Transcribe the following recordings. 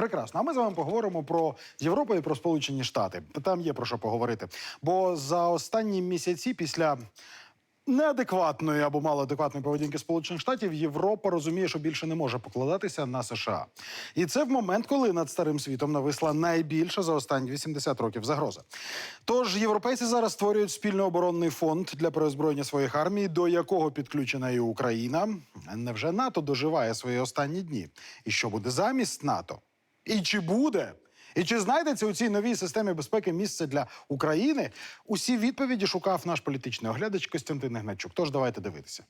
Прекрасно. А ми з вами поговоримо про Європу і про Сполучені Штати. Там є про що поговорити. Бо за останні місяці після. Неадекватної або малоадекватної поведінки Сполучених Штатів Європа розуміє, що більше не може покладатися на США, і це в момент, коли над старим світом нависла найбільша за останні 80 років загроза. Тож європейці зараз створюють спільний оборонний фонд для переозброєння своїх армій, до якого підключена і Україна. Невже НАТО доживає свої останні дні? І що буде замість НАТО? І чи буде? І чи знайдеться у цій новій системі безпеки місце для України? Усі відповіді шукав наш політичний оглядач Костянтин Гнатчук. Тож давайте дивитися.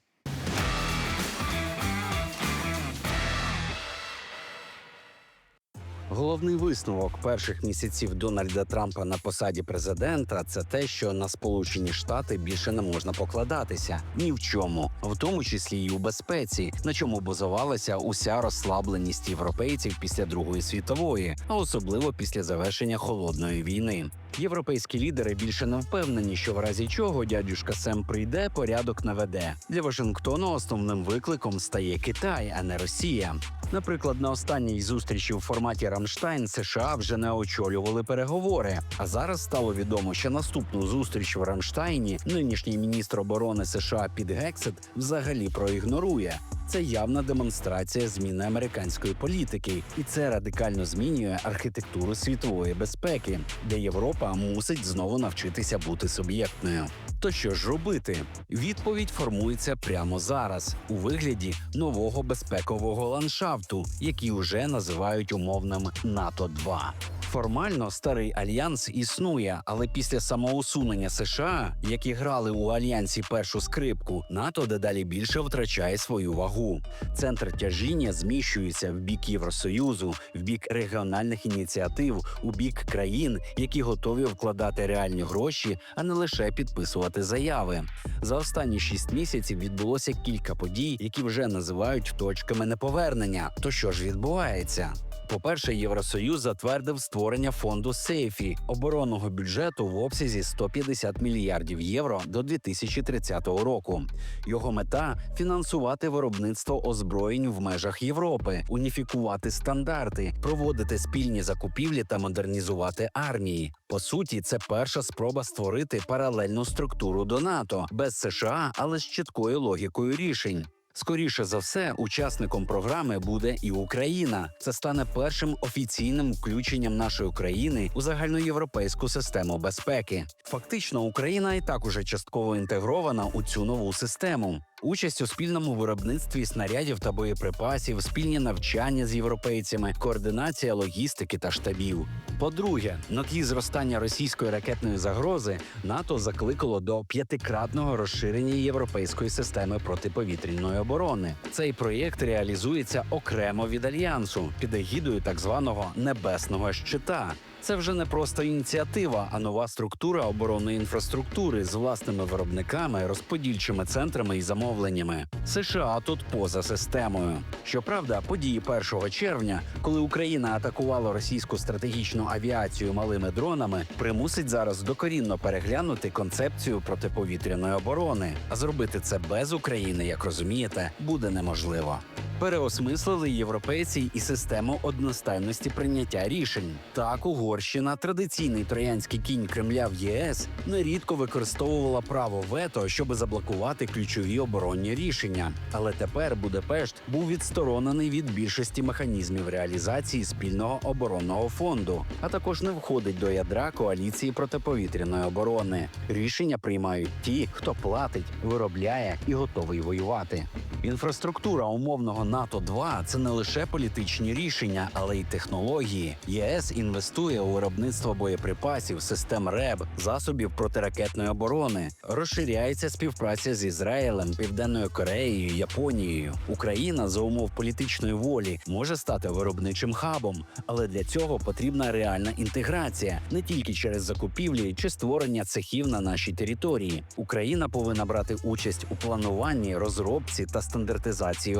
Головний висновок перших місяців Дональда Трампа на посаді президента це те, що на Сполучені Штати більше не можна покладатися ні в чому, в тому числі й у безпеці, на чому базувалася уся розслабленість європейців після Другої світової, а особливо після завершення холодної війни. Європейські лідери більше не впевнені, що в разі чого дядюшка Сем прийде, порядок наведе. Для Вашингтону основним викликом стає Китай, а не Росія. Наприклад, на останній зустрічі у форматі Рамштайн США вже не очолювали переговори. А зараз стало відомо, що наступну зустріч в Рамштайні нинішній міністр оборони США Піт Гексет взагалі проігнорує. Це явна демонстрація зміни американської політики, і це радикально змінює архітектуру світової безпеки, де Європа мусить знову навчитися бути суб'єктною. То що ж робити? Відповідь формується прямо зараз у вигляді нового безпекового ландшафту, який уже називають умовним НАТО 2 Формально старий альянс існує, але після самоусунення США, які грали у альянсі першу скрипку, НАТО дедалі більше втрачає свою вагу. Центр тяжіння зміщується в бік Євросоюзу, в бік регіональних ініціатив, у бік країн, які готові вкладати реальні гроші, а не лише підписувати заяви. За останні шість місяців відбулося кілька подій, які вже називають точками неповернення. То що ж відбувається? По-перше, Євросоюз затвердив створення фонду сейфі оборонного бюджету в обсязі 150 мільярдів євро до 2030 року. Його мета фінансувати виробництво озброєнь в межах Європи, уніфікувати стандарти, проводити спільні закупівлі та модернізувати армії. По суті, це перша спроба створити паралельну структуру до НАТО без США, але з чіткою логікою рішень. Скоріше за все, учасником програми буде і Україна. Це стане першим офіційним включенням нашої країни у загальноєвропейську систему безпеки. Фактично, Україна і так уже частково інтегрована у цю нову систему. Участь у спільному виробництві снарядів та боєприпасів, спільні навчання з європейцями, координація логістики та штабів. По-друге, на тлі зростання російської ракетної загрози НАТО закликало до п'ятикратного розширення європейської системи протиповітряної оборони. Цей проєкт реалізується окремо від альянсу під егідою так званого небесного щита. Це вже не просто ініціатива, а нова структура оборонної інфраструктури з власними виробниками, розподільчими центрами і замовленнями. США тут поза системою. Щоправда, події 1 червня, коли Україна атакувала російську стратегічну авіацію малими дронами, примусить зараз докорінно переглянути концепцію протиповітряної оборони. А зробити це без України, як розумієте, буде неможливо. Переосмислили європейці і систему одностайності прийняття рішень. Так, Угорщина, традиційний троянський кінь Кремля в ЄС, нерідко використовувала право вето, щоб заблокувати ключові оборонні рішення. Але тепер Будапешт був відсторонений від більшості механізмів реалізації спільного оборонного фонду, а також не входить до ядра коаліції протиповітряної оборони. Рішення приймають ті, хто платить, виробляє і готовий воювати. Інфраструктура умовного НАТО 2 це не лише політичні рішення, але й технології. ЄС інвестує у виробництво боєприпасів, систем РЕБ, засобів протиракетної оборони. Розширяється співпраця з Ізраїлем, Південною Кореєю, Японією. Україна за умов політичної волі може стати виробничим хабом, але для цього потрібна реальна інтеграція не тільки через закупівлі чи створення цехів на нашій території. Україна повинна брати участь у плануванні, розробці та стандартизації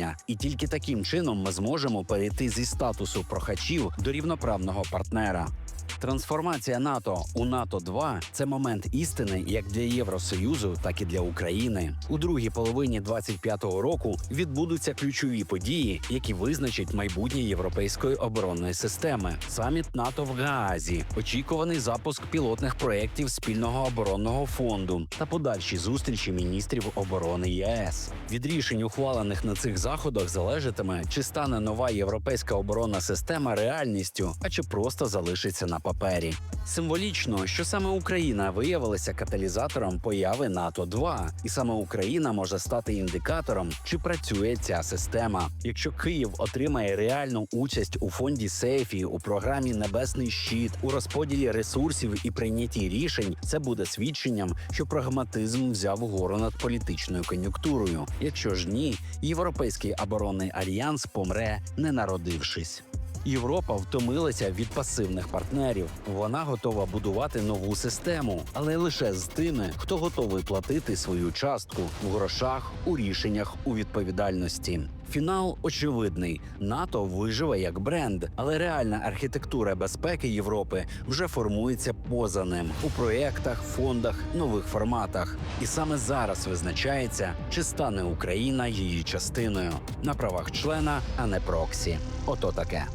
озброєння, і тільки таким чином ми зможемо перейти зі статусу прохачів до рівноправного партнера. Трансформація НАТО у НАТО 2 це момент істини як для Євросоюзу, так і для України. У другій половині 25-го року відбудуться ключові події, які визначать майбутнє європейської оборонної системи. Саміт НАТО в Гаазі, очікуваний запуск пілотних проєктів спільного оборонного фонду та подальші зустрічі міністрів оборони ЄС. Від рішень, ухвалених на цих заходах, залежатиме, чи стане нова європейська оборонна система реальністю, а чи просто залишиться на папері. Символічно, що саме Україна виявилася каталізатором появи НАТО 2 і саме Україна може стати індикатором, чи працює ця система. Якщо Київ отримає реальну участь у фонді сейфі, у програмі Небесний щит, у розподілі ресурсів і прийнятті рішень, це буде свідченням, що прагматизм взяв гору над політичною кон'юнктурою. Якщо ж ні, європейський оборонний альянс помре, не народившись. Європа втомилася від пасивних партнерів. Вона готова будувати нову систему, але лише з тими, хто готовий платити свою частку в грошах, у рішеннях, у відповідальності. Фінал очевидний: НАТО виживе як бренд, але реальна архітектура безпеки Європи вже формується поза ним у проєктах, фондах, нових форматах. І саме зараз визначається, чи стане Україна її частиною на правах члена, а не проксі. Ото таке.